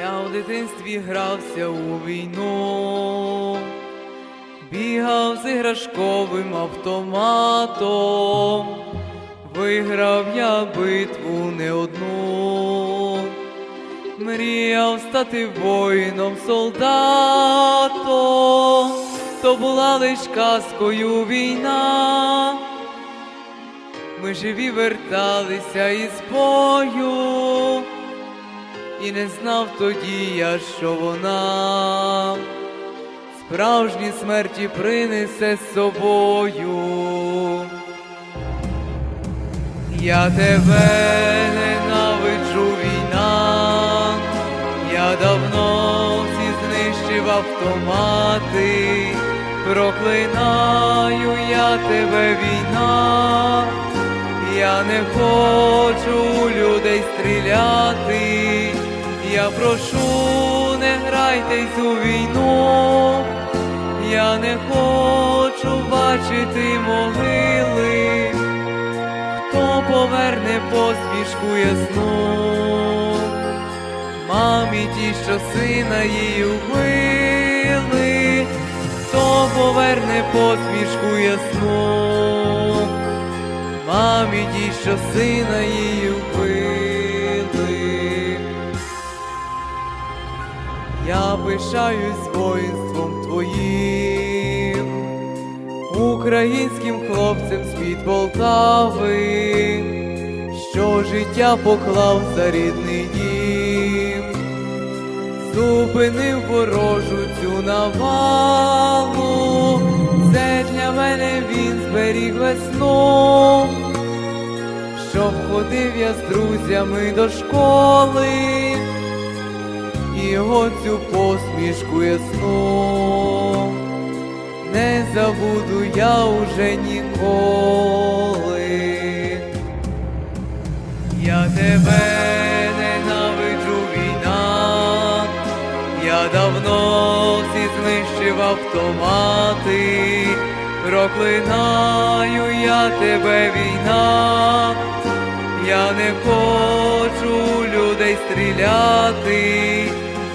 Я в дитинстві грався у війну, бігав з іграшковим автоматом, виграв я битву не одну, мріяв стати воїном солдатом, то була лиш казкою війна. Ми живі верталися із бою, і не знав тоді я, що вона справжні смерті принесе з собою. Я тебе ненавиджу війна, я давно всі знищив автомати, проклинаю я тебе війна, я не хочу людей стріляти, я прошу, не грайтесь у війну, я не хочу бачити могили. Хто поверне посмішку ясну, мамі ті, що сина її вбили, хто поверне посмішку ясну, мамі ті, що сина її вбили. Пишаюсь воїнством твоїм. Українським хлопцем з-під Полтави, що життя поклав за рідний дім, зупинив ворожу цю навалу, це для мене він зберіг весну, щоб ходив я з друзями до школи і його цю посмішку ясну не забуду я уже ніколи. Я тебе ненавиджу війна, я давно всі знищив автомати, проклинаю я тебе війна, я не хочу людей стріляти,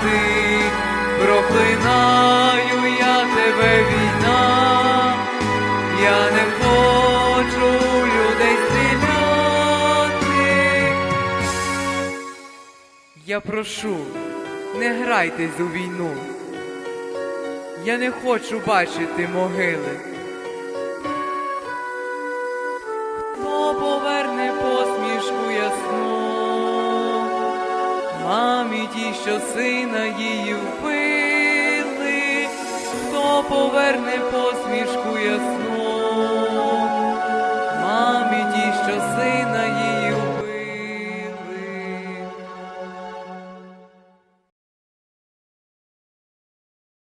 автомати, проклинаю я тебе війна, я не хочу людей стріляти. Я прошу, не грайтесь у війну. Я не хочу бачити могили. Хто поверне посмішку ясну, мамі ті, що сина її вбили, хто поверне посмішку ясну,